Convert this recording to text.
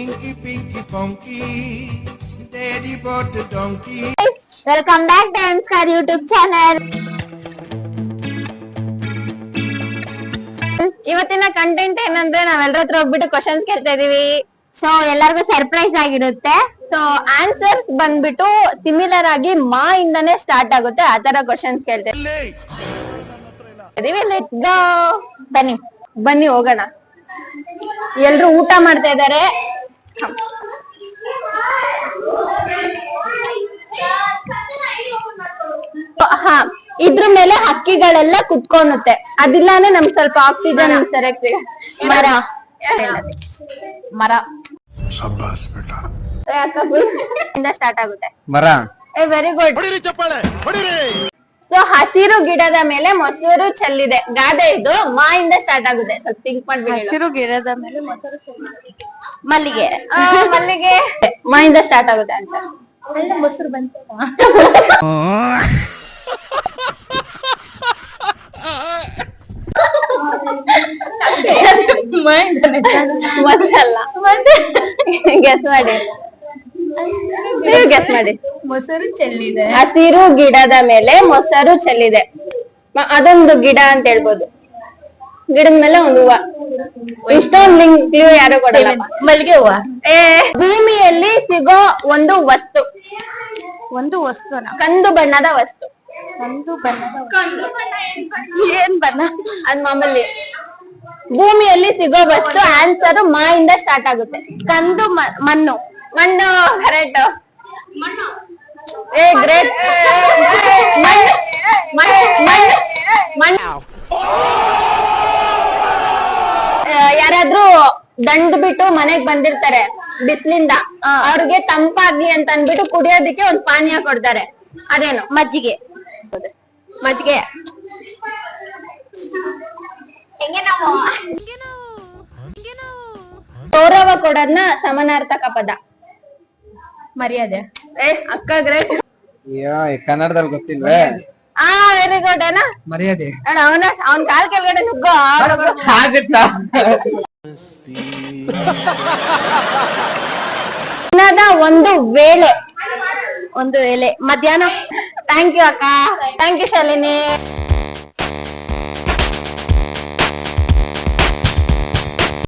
Inky Pinky Funky, Daddy bought the donkey. Welcome back dance Car YouTube channel ಇವತ್ತಿನ content ಏನಂದ್ರೆ ನಾವೆಲ್ಲರ ಹತ್ರ ಹೋಗ್ಬಿಟ್ಟು ಕ್ವಶನ್ಸ್ ಕೇಳ್ತಾ ಇದೀವಿ. ಸೊ ಎಲ್ಲರಿಗೂ ಸರ್ಪ್ರೈಸ್ ಆಗಿರುತ್ತೆ. ಸೊ ಆನ್ಸರ್ಸ್ ಬಂದ್ಬಿಟ್ಟು ಸಿಮಿಲರ್ ಆಗಿ ಮಾ ಇಂದಾನೆ ಸ್ಟಾರ್ಟ್ ಆಗುತ್ತೆ. ಆ ತರ ಕ್ವಶನ್ಸ್ ಕೇಳ್ತಾ ಇದೀವಿ. ಗೋ ಬನ್ನಿ ಬನ್ನಿ ಹೋಗೋಣ. ಎಲ್ರು ಊಟ ಮಾಡ್ತಾ ಇದ್ದಾರೆ. ಹಾ ಇದ್ರ ಮೇಲೆ ಹಕ್ಕಿಗಳೆಲ್ಲ ಕುತ್ಕೊಳುತ್ತೆ ಅದಿಲ್ಲಾನೆ ನಮ್ ಸ್ವಲ್ಪ ಆಕ್ಸಿಜನ್ ಸರಕ್ಕೆ ಮರ. ಮರ. ಸ್ಟಾರ್ಟ್ ಆಗುತ್ತೆ. ಮರ. ಎ ವೆರಿ ಗುಡ್ ಸೊ ಹಸಿರು ಗಿಡದ ಮೇಲೆ ಮೊಸರು ಚೆಲ್ಲಿದೆ. ಗಾದೆ ಇದು. ಮಾ ಇಂದ ಸ್ಟಾರ್ಟ್ ಆಗುತ್ತೆ. ಸ್ವಲ್ಪ ಥಿಂಕ್ ಮಾಡ್ಬಿಡಿ ಹಸಿರು ಗಿಡದ ಮೇಲೆ ಮೊಸರು ಮಲ್ಲಿಗೆ. ಆ, ಮಲ್ಲಿಗೆ ಮಾ ಇಂದ ಸ್ಟಾರ್ಟ್ ಆಗುತ್ತೆ ಅಂತ. ಅಲ್ಲ ಮೊಸರು ಬಂತು. ಮೊಸರಲ್ಲ. ಗೆಸ್ ಮಾಡಿ. ನೀವು ಗೆಸ್ ಮಾಡಿ. ಮೊಸರು ಚೆಲ್ಲಿದೆ. ಹಸಿರು ಗಿಡದ ಮೇಲೆ ಮೊಸರು ಚೆಲ್ಲಿದೆ. ಅದೊಂದು ಗಿಡ ಅಂತ ಹೇಳ್ಬೋದು. ಗಿಡದ ಮೇಲೆ ಒಂದು ಹೂವ. ಇಷ್ಟೊಂದು ಲಿಂಕ್ ಯಾರು ಕೊಡಲ್ಲ. ಮಲ್ಲಿಗೆ ಹೂವ? ಏ ಭೂಮಿಯಲ್ಲಿ ಸಿಗೋ ಒಂದು ವಸ್ತು. ಒಂದು ವಸ್ತುನ? ಕಂದು ಬಣ್ಣದ ವಸ್ತು. ಕಂದು ಬಣ್ಣದ ಏನ್ ಬಣ್ಣ? ಅದ್ ಮಾಮೂಲಿ. ಭೂಮಿಯಲ್ಲಿ ಸಿಗೋ ವಸ್ತು ಆನ್ಸರ್ ಮಾ ಇಂದ ಸ್ಟಾರ್ಟ್ ಆಗುತ್ತೆ. ಕಂದು ಮಣ್ಣು. ಮಣ್ಣು ಕರೆಕ್ಟ್ ಏ ಗ್ರೇಟ್. ಯಾರಾದ್ರೂ ದಂಡ್ ಬಿಟ್ಟು ಮನೆಗ್ ಬಂದಿರ್ತಾರೆ ಬಿಸ್ಲಿಂದ ಅವ್ರಿಗೆ ತಂಪಾಗ್ಲಿ ಅಂತ ಅನ್ಬಿಟ್ಟು ಕುಡಿಯೋದಿಕ್ಕೆ ಒಂದ್ ಪಾನೀಯ ಕೊಡ್ತಾರೆ. ಅದೇನು? ಮಜ್ಜಿಗೆ. ಮಜ್ಜಿಗೆ. ಗೌರವ ಕೊಡೋದ್ನ ಸಮನಾರ್ಥಕ ಪದ. ಮರ್ಯಾದೆ. ಏ ಅಕ್ಕ ಗ್ರೇಟ್ ಅಯ್ಯೋ ಈ ಕನ್ನಡದಲ್ಲಿ ಗೊತ್ತಿಲ್ವೇ? ಆ ವೆರಿ ಗುಡ್ ಅಣ್ಣ. ಮರ್ಯಾದೆ. ನೋಡ ಅವನ ಅವನ್ ಕಾಲ್ ಕೆಳಗಡೆ ನುಗ್ಗೋ. ಆಗುತ್ತಾ ದಿನದ ಒಂದು ವೇಳೆ ಒಂದು ವೇಳೆ ಮಧ್ಯಾಹ್ನ. ಥ್ಯಾಂಕ್ ಯು ಅಕ್ಕ. Thank you Shalini.